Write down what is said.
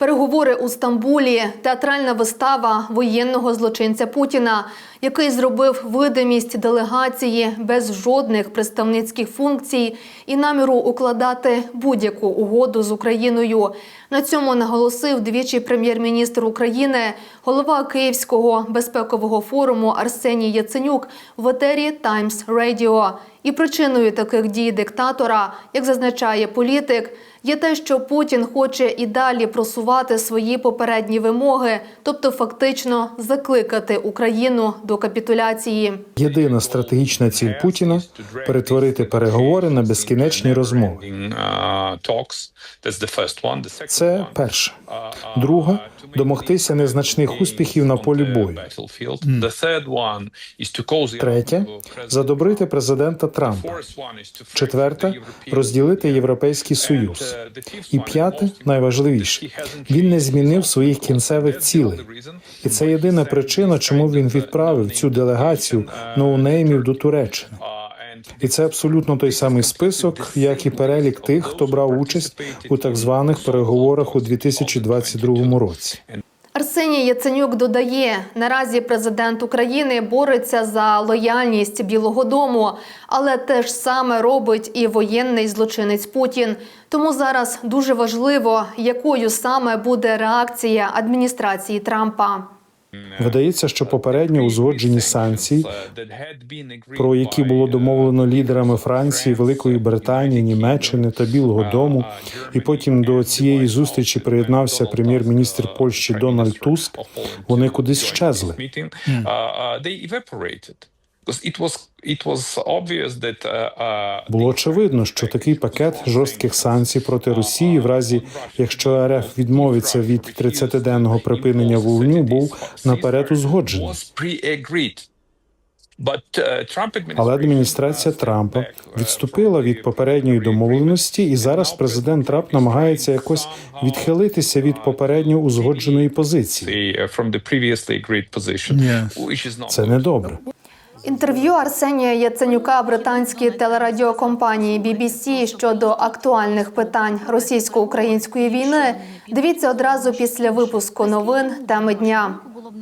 Переговори у Стамбулі, театральна вистава воєнного злочинця Путіна, який зробив видимість делегації без жодних представницьких функцій і наміру укладати будь-яку угоду з Україною. На цьому наголосив двічі прем'єр-міністр України, голова Київського безпекового форуму Арсеній Яценюк в етері Times Radio. І причиною таких дій диктатора, як зазначає політик, є те, що Путін хоче і далі просувати свої попередні вимоги, тобто фактично закликати Україну до капітуляції. Єдина стратегічна ціль Путіна перетворити переговори на безкінечні розмови. Це перше. Друге домогтися незначних успіхів на полі бою. Третє задобрити президента Трампа. Четверте розділити європейський союз. І п'яте найважливіше він не змінив своїх кінцевих цілей. І це єдина причина, чому він відправив цю делегацію ноунеймів до Туреччини. І це абсолютно той самий список, як і перелік тих, хто брав участь у так званих переговорах у 2022 році. Арсеній Яценюк додає, наразі президент України бореться за лояльність Білого Дому, але те ж саме робить і воєнний злочинець Путін. Тому зараз дуже важливо, якою саме буде реакція адміністрації Трампа. Видається, що попередньо узгоджені санкції, про які було домовлено лідерами Франції, Великої Британії, Німеччини та Білого Дому, і потім до цієї зустрічі приєднався прем'єр-міністр Польщі Дональд Туск. Вони кудись щезли. Було очевидно, що такий пакет жорстких санкцій проти Росії, в разі якщо РФ відмовиться від 30-денного припинення вогню, був наперед узгоджений. Але адміністрація Трампа відступила від попередньої домовленості, і зараз президент Трамп намагається якось відхилитися від попередньо узгодженої позиції. Це не добре. Інтерв'ю Арсенія Яценюка британській телерадіокомпанії BBC щодо актуальних питань російсько-української війни. Дивіться одразу після випуску новин теми дня.